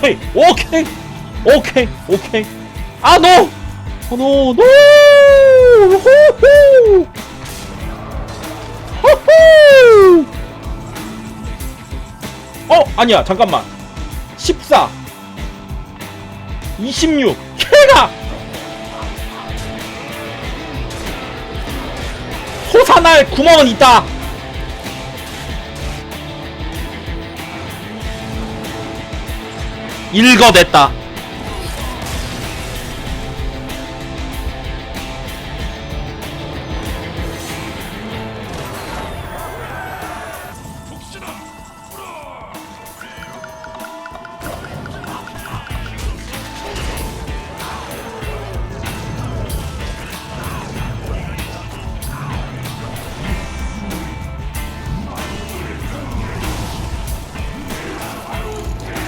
오케이 오케이 오케이 오케이 아 노 노 노! 호호! 호호! 어 아니야 잠깐만 14 26 걔가 호사날 구멍은 있다 읽어냈다.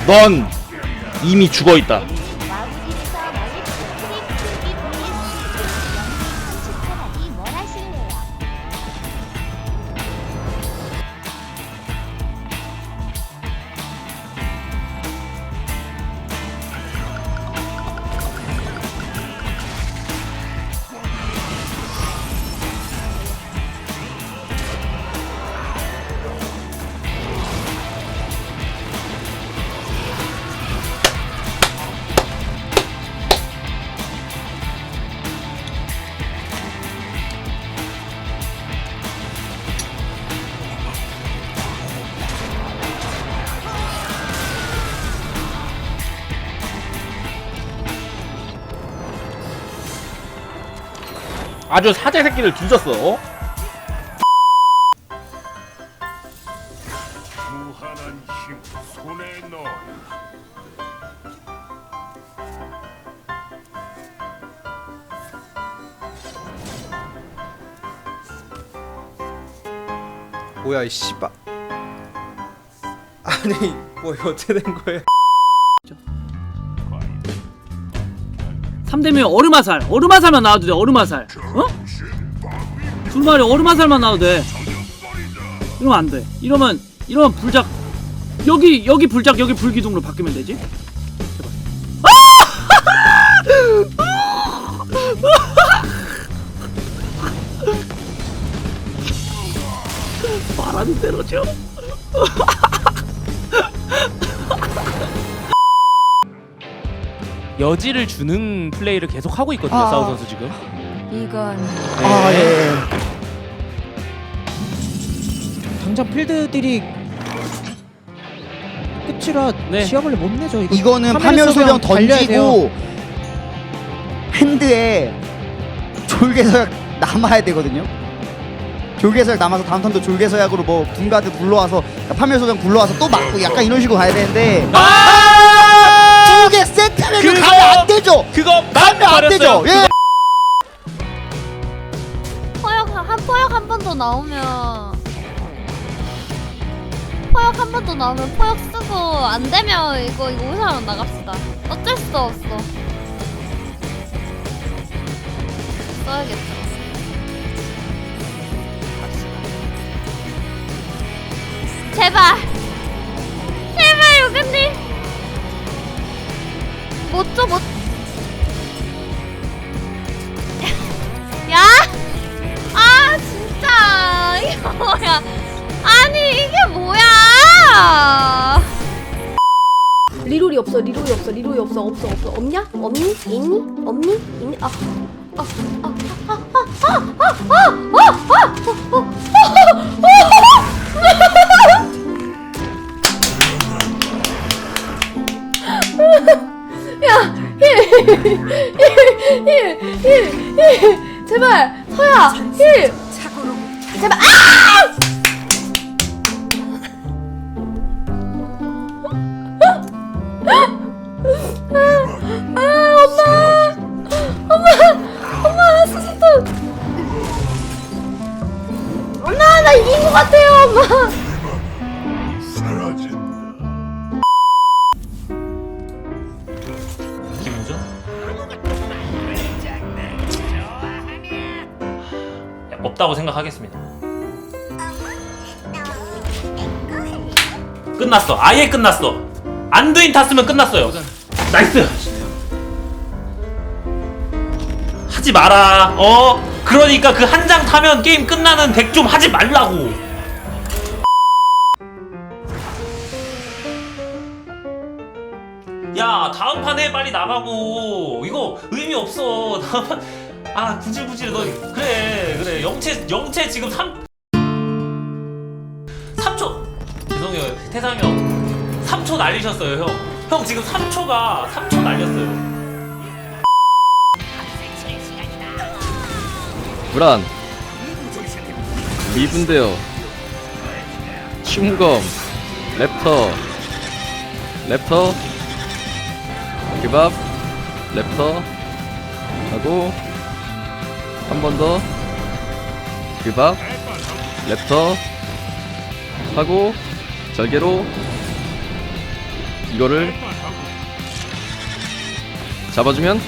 넌 이미 죽어있다 아주 사제 새끼를 뒤졌어. 무한한 힘 손에 넣어 뭐야 이 씨발 아니 뭐 이거 어떻게 된 거예요 3대면 얼음화살. 얼음화살만 나와도 돼 얼음화살. 어? 두 마리 얼음화살만 나와도 돼. 이러면 안돼. 이러면 이러면 불작 여기 여기 불작 여기 불기둥으로 바뀌면 되지? 제발. 아! 말하는 대 여지를 주는 플레이를 계속 하고 있거든요 아. 사우 선수 지금 이건 아, 예. 당장 필드들이 끝이라 네. 시합을 못 내죠. 이거 이거는 파멸 소병 달려야 던지고 핸드에 졸개서약 남아야 되거든요. 졸개서약 남아서 다음 턴도 졸개서약으로 뭐 분가드 불러와서 그러니까 파멸 소병 불러와서 또 맞고 약간 이런 식으로 가야 되는데 아! 두개 세트면 그거- 가면 안 되죠. 그거 가면 안 되죠. 예. 포역 한 포역 한 번 더 나오면 포역 한 번 더 나오면 포역 쓰고 안 되면 이거 이거 우사람 나갑시다. 어쩔 수 없어. 써야겠다. 갑시다. 제발 리롤이 없어 없어 없어 없냐 없니 있니 없니 있니 아 아, 아, 아, 아, 아, 아, 아, 아, 아, 아, 아, 야, 힐, 힐, 힐, 힐, 힐, 제발, 서야, 힐, 제발, 아! 아, 것 같아요, 엄마. 없다고 생각하겠습니다. 끝났어. 아예 끝났어. 안드인 탔으면 끝났어요. 나이스. 하지 마라. 어? 그러니까 그 한 장 타면 게임 끝나는 덱 좀 하지 말라고. 판에 빨리 나가고. 이거 의미 없어. 판아 구질구질 너 그래 그래. 영채 영채 지금 3 3초. 죄송해요. 태상이 형. 3초 날리셨어요 형. 형 지금 3초가 3초 날렸어요. 불안. 미분대요. 춤검 랩터. 랩터 기밥 랩터 하고 한 번 더 기밥 랩터 하고 절개로 이거를 잡아주면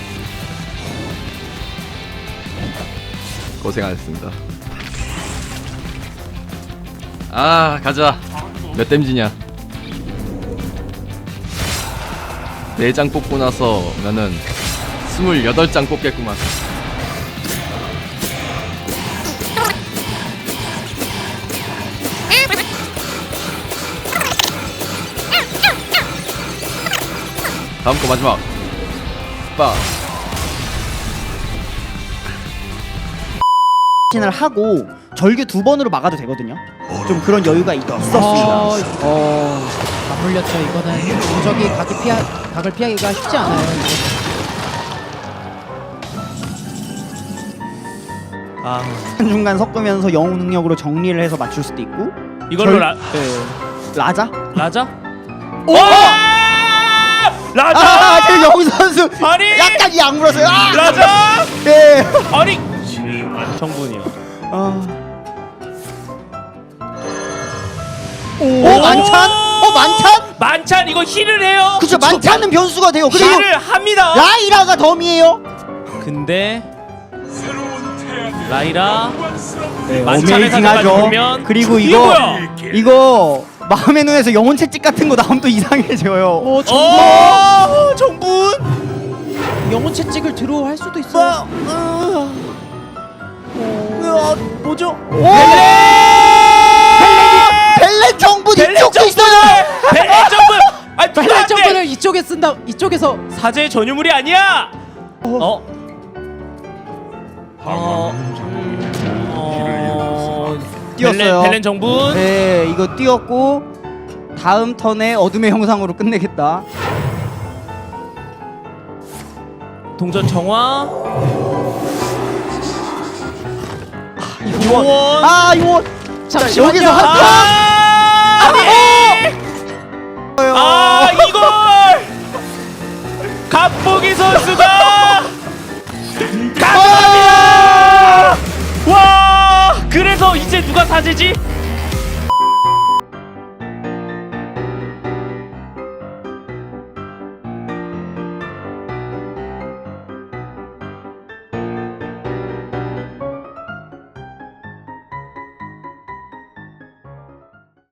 고생하셨습니다. 아 가자. 몇 댐지냐? 네장 뽑고 나서면은 스물여덟 장 뽑겠구만. 다음 거 마지막. 빠. 신을 하고 절규 두 번으로 막아도 되거든요. 좀 그런 여유가 있, 있었습니다. 어, 다 물렸죠. 이거는 무적이 각이 피하 각을 피하기가 쉽지 않아요. 이거. 아 중간 섞으면서 영웅 능력으로 정리를 해서 맞출 수도 있고 이걸로 절- 라 네. 라자? 라자? 오! 라자! 아, 지금 영웅 선수 아니! 약간 이 악물었어요. 아! 라자! 네. 아니 정분이요. 아. 오, 만찬? 어, 만찬? 만찬 이거 힐을 해요. 그쵸, 만찬은 변수가 돼요. 그리고 힐을 합니다. 라이라가 덤이에요. 근데 라이라 네, 만찬을 어메이징하죠. 가져가면 그리고 이거? 이거 마음의 눈에서 영혼 채찍 같은 거 나오면 또 이상해져요. 어, 정, 어 정분. 영혼 채찍을 들어 할 수도 있어요. 뭐죠? 벨 빨리 점프를 이쪽에 쓴다. 이쪽에서 사제 전유물이 아니야. 어? 어. 어. 띄었어요. 벨렌, 벨렌 정분. 네, 이거 띄었고 다음 턴에 어둠의 형상으로 끝내겠다. 동전 정화. 요원. 아, 이거 잠시만요. 여기서 한 턴. 아, 아니. 아 갑보기 선수가 가져갑니다. 와 그래서 이제 누가 사제지?